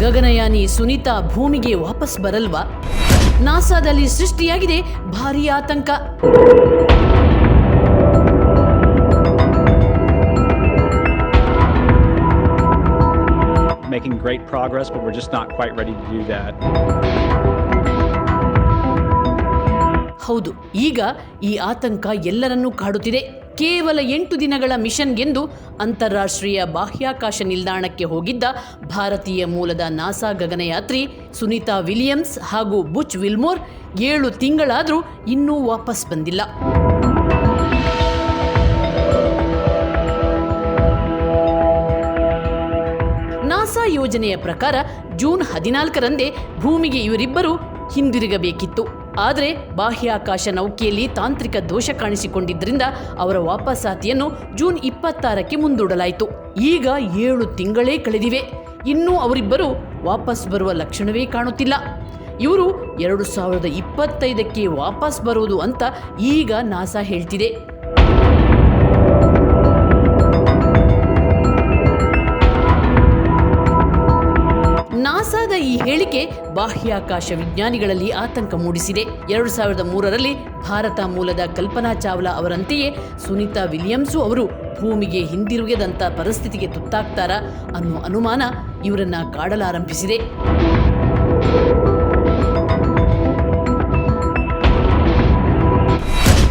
ಗಗನಯಾನಿ ಸುನೀತಾ ಭೂಮಿಗೆ ವಾಪಸ್ ಬರಲ್ವಾ? ನಾಸಾದಲ್ಲಿ ಸೃಷ್ಟಿಯಾಗಿದೆ ಭಾರೀ ಆತಂಕ. Making great progress, but we're just not quite ready to do that. ಹೌದು ಈಗ ಈ ಆತಂಕ ಎಲ್ಲರನ್ನೂ ಕಾಡುತ್ತಿದೆ. ಕೇವಲ ಎಂಟು ದಿನಗಳ ಮಿಷನ್ಗೆಂದು ಅಂತಾರಾಷ್ಟ್ರೀಯ ಬಾಹ್ಯಾಕಾಶ ನಿಲ್ದಾಣಕ್ಕೆ ಹೋಗಿದ್ದ ಭಾರತೀಯ ಮೂಲದ ನಾಸಾ ಗಗನಯಾತ್ರಿ ಸುನೀತಾ ವಿಲಿಯಮ್ಸ್ ಹಾಗೂ ಬುಚ್ ವಿಲ್ಮೋರ್ ಏಳು ತಿಂಗಳಾದರೂ ಇನ್ನೂ ವಾಪಸ್ ಬಂದಿಲ್ಲ. ನಾಸಾ ಯೋಜನೆಯ ಪ್ರಕಾರ ಜೂನ್ ಹದಿನಾಲ್ಕರಂದೇ ಭೂಮಿಗೆ ಇವರಿಬ್ಬರು ಹಿಂದಿರುಗಬೇಕಿತ್ತು. ಆದರೆ ಬಾಹ್ಯಾಕಾಶ ನೌಕೆಯಲ್ಲಿ ತಾಂತ್ರಿಕ ದೋಷ ಕಾಣಿಸಿಕೊಂಡಿದ್ದರಿಂದ ಅವರ ವಾಪಸಾತಿಯನ್ನು ಜೂನ್ ಇಪ್ಪತ್ತಾರಕ್ಕೆ ಮುಂದೂಡಲಾಯಿತು. ಈಗ ಏಳು ತಿಂಗಳೇ ಕಳೆದಿವೆ. ಇನ್ನೂ ಅವರಿಬ್ಬರು ವಾಪಸ್ ಬರುವ ಲಕ್ಷಣವೇ ಕಾಣುತ್ತಿಲ್ಲ. ಇವರು ಎರಡು ಸಾವಿರದ ಇಪ್ಪತ್ತೈದಕ್ಕೆ ವಾಪಸ್ ಬರುವುದು ಅಂತ ಈಗ ನಾಸಾ ಹೇಳ್ತಿದೆ. ಹೇಳಿಕೆ ಬಾಹ್ಯಾಕಾಶ ವಿಜ್ಞಾನಿಗಳಲ್ಲಿ ಆತಂಕ ಮೂಡಿಸಿದೆ. ಎರಡು ಸಾವಿರದ ಮೂರರಲ್ಲಿ ಭಾರತ ಮೂಲದ ಕಲ್ಪನಾ ಚಾವ್ಲಾ ಅವರಂತೆಯೇ ಸುನೀತಾ ವಿಲಿಯಮ್ಸು ಅವರು ಭೂಮಿಗೆ ಹಿಂದಿರುಗದಂತ ಪರಿಸ್ಥಿತಿಗೆ ತುತ್ತಾಗ್ತಾರಾ ಅನ್ನೋ ಅನುಮಾನ ಇವರನ್ನ ಕಾಡಲಾರಂಭಿಸಿದೆ.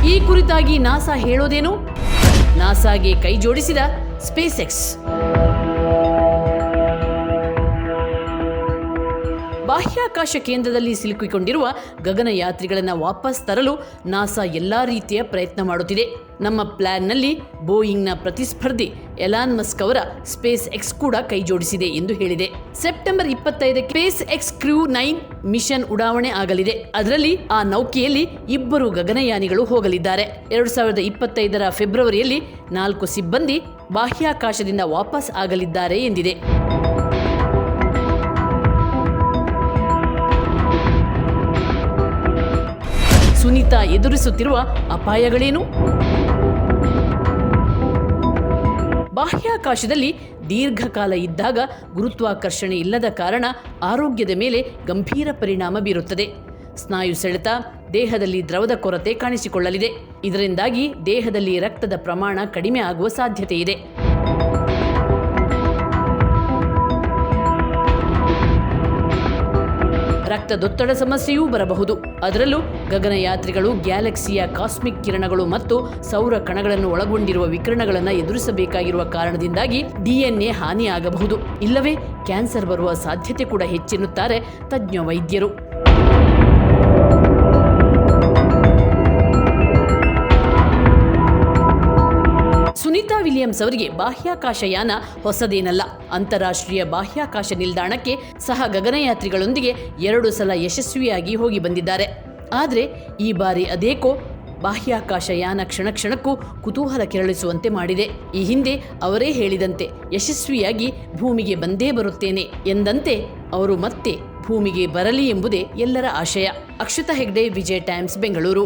ಈ ಕುರಿತಾಗಿ ನಾಸಾ ಹೇಳೋದೇನು? ನಾಸಾಗೆ ಕೈ ಜೋಡಿಸಿದ ಸ್ಪೇಸ್ ಎಕ್ಸ್. ಬಾಹ್ಯಾಕಾಶ ಕೇಂದ್ರದಲ್ಲಿ ಸಿಲುಕಿಕೊಂಡಿರುವ ಗಗನಯಾತ್ರಿಗಳನ್ನು ವಾಪಸ್ ತರಲು ನಾಸಾ ಎಲ್ಲಾ ರೀತಿಯ ಪ್ರಯತ್ನ ಮಾಡುತ್ತಿದೆ. ನಮ್ಮ ಪ್ಲಾನ್ನಲ್ಲಿ ಬೋಯಿಂಗ್ನ ಪ್ರತಿಸ್ಪರ್ಧಿ ಎಲಾನ್ ಮಸ್ಕ್ ಅವರ ಸ್ಪೇಸ್ ಎಕ್ಸ್ ಕೂಡ ಕೈಜೋಡಿಸಿದೆ ಎಂದು ಹೇಳಿದೆ. ಸೆಪ್ಟೆಂಬರ್ ಇಪ್ಪತ್ತೈದಕ್ಕೆ Space X crew nine mission ಉಡಾವಣೆ ಆಗಲಿದೆ. ಅದರಲ್ಲಿ ಆ ನೌಕೆಯಲ್ಲಿ ಇಬ್ಬರು ಗಗನಯಾನಿಗಳು ಹೋಗಲಿದ್ದಾರೆ. ಎರಡು ಸಾವಿರದ ಇಪ್ಪತ್ತೈದರ ಫೆಬ್ರವರಿಯಲ್ಲಿ ನಾಲ್ಕು ಸಿಬ್ಬಂದಿ ಬಾಹ್ಯಾಕಾಶದಿಂದ ವಾಪಸ್ ಆಗಲಿದ್ದಾರೆ ಎಂದಿದೆ. ಸುನೀತಾ ಎದುರಿಸುತ್ತಿರುವ ಅಪಾಯಗಳೇನು? ಬಾಹ್ಯಾಕಾಶದಲ್ಲಿ ದೀರ್ಘಕಾಲ ಇದ್ದಾಗ ಗುರುತ್ವಾಕರ್ಷಣೆ ಇಲ್ಲದ ಕಾರಣ ಆರೋಗ್ಯದ ಮೇಲೆ ಗಂಭೀರ ಪರಿಣಾಮ ಬೀರುತ್ತದೆ. ಸ್ನಾಯು ಸೆಳೆತ ದೇಹದಲ್ಲಿ ದ್ರವದ ಕೊರತೆ ಕಾಣಿಸಿಕೊಳ್ಳಲಿದೆ. ಇದರಿಂದಾಗಿ ದೇಹದಲ್ಲಿ ರಕ್ತದ ಪ್ರಮಾಣ ಕಡಿಮೆ ಆಗುವ ಸಾಧ್ಯತೆ ಇದೆ ರಕ್ತದೊತ್ತಡ ಸಮಸ್ಯೆಯೂ ಬರಬಹುದು. ಅದರಲ್ಲೂ ಗಗನಯಾತ್ರಿಗಳು ಗ್ಯಾಲಕ್ಸಿಯ ಕಾಸ್ಮಿಕ್ ಕಿರಣಗಳು ಮತ್ತು ಸೌರ ಕಣಗಳನ್ನು ಒಳಗೊಂಡಿರುವ ವಿಕಿರಣಗಳನ್ನು ಎದುರಿಸಬೇಕಾಗಿರುವ ಕಾರಣದಿಂದಾಗಿ ಡಿಎನ್ಎ ಹಾನಿಯಾಗಬಹುದು. ಇಲ್ಲವೇ ಕ್ಯಾನ್ಸರ್ ಬರುವ ಸಾಧ್ಯತೆ ಕೂಡ ಹೆಚ್ಚೆನ್ನುತ್ತಾರೆ ತಜ್ಞ ವೈದ್ಯರು. ವಿಲಿಯಮ್ಸ್ ಅವರಿಗೆ ಬಾಹ್ಯಾಕಾಶಯಾನ ಹೊಸದೇನಲ್ಲ. ಅಂತಾರಾಷ್ಟ್ರೀಯ ಬಾಹ್ಯಾಕಾಶ ನಿಲ್ದಾಣಕ್ಕೆ ಸಹ ಗಗನಯಾತ್ರಿಗಳೊಂದಿಗೆ ಎರಡು ಸಲ ಯಶಸ್ವಿಯಾಗಿ ಹೋಗಿ ಬಂದಿದ್ದಾರೆ. ಆದರೆ ಈ ಬಾರಿ ಅದೇಕೋ ಬಾಹ್ಯಾಕಾಶಯಾನ ಕ್ಷಣ ಕ್ಷಣಕ್ಕೂ ಕುತೂಹಲ ಕೆರಳಿಸುವಂತೆ ಮಾಡಿದೆ. ಈ ಹಿಂದೆ ಅವರೇ ಹೇಳಿದಂತೆ ಯಶಸ್ವಿಯಾಗಿ ಭೂಮಿಗೆ ಬಂದೇ ಬರುತ್ತೇನೆ ಎಂದಂತೆ ಅವರು ಮತ್ತೆ ಭೂಮಿಗೆ ಬರಲಿ ಎಂಬುದೇ ಎಲ್ಲರ ಆಶಯ. ಅಕ್ಷತಾ ಹೆಗ್ಡೆ, ವಿಜಯ್ ಟೈಮ್ಸ್, ಬೆಂಗಳೂರು.